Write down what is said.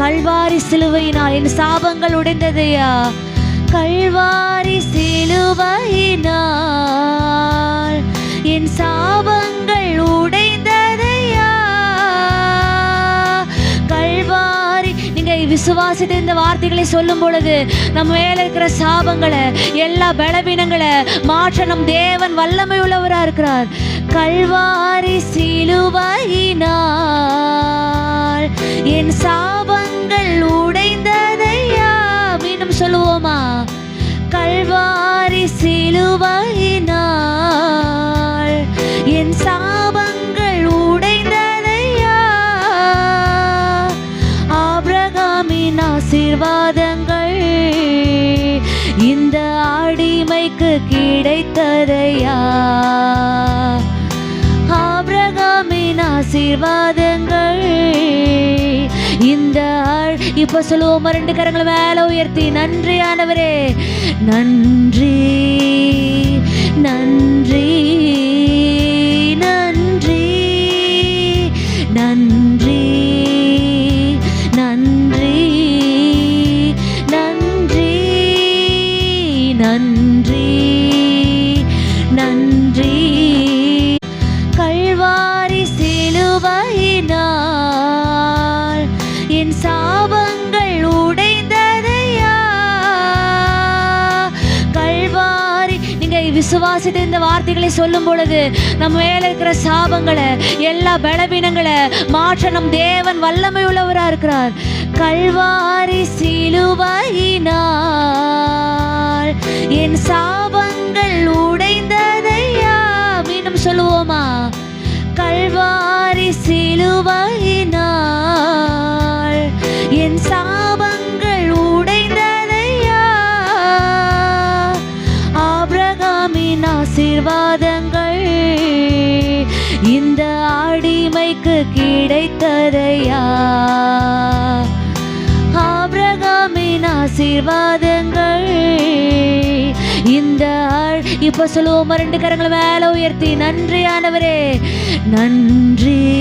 கல்வாரி சிலுவையினால் என் சாபங்கள் உடைந்ததையா? கல்வாரி சிலுவையினால் என் சாபங்கள் உடைந்ததையா? கல்வாரி நீங்க விசுவாசித்த இந்த வார்த்தைகளை சொல்லும் பொழுது நம்ம மேல இருக்கிற சாபங்களை எல்லா பலவீனங்களை மாற்ற நம் தேவன் வல்லமை உள்ளவரா இருக்கிறார். கல்வாரி சிலுவையினால் என் சா கல்வாரி சிலுவையினால் என் சாபங்கள் உடைந்ததையா? ஆபிரகாமின் ஆசீர்வாதங்கள் இந்த அடிமைக்கு கிடைத்ததையா? ஆபிரகாமின் ஆசீர்வாதங்கள் இந்த இப்ப சொல்லுவோம் ரெண்டு கரங்களை மேல உயர்த்தி. நன்றி ஆண்டவரே. நன்றி. நன்றி நன்றி நன்றி நன்றி நன்றி நன்றி நன்றி. கல்வாரி சிலுவையினால் என் சாபங்கள் உடை விசுவாசித்து இந்த வார்த்தைகளை சொல்லும் பொழுது நம்ம மேல இருக்கிற சாபங்களை எல்லா பலவீனங்களை மாற்ற நம் தேவன் வல்லமை உள்ளவராக இருக்கிறார். கல்வாரி சிலுவையினால் என் சாபங்கள் உடைந்ததையா மீண்டும் சொல்லுவோமா? கல்வாரி சிலுவையினால் ஆசீர்வாதங்கள். இந்த அடிமைக்கு கிடைத்ததையா? ஆபிரகாமின் ஆசீர்வாதங்கள். இந்த இப்ப சொல்லுவோம் ரெண்டு கரங்களை மேல உயர்த்தி. நன்றி ஆண்டவரே நன்றி.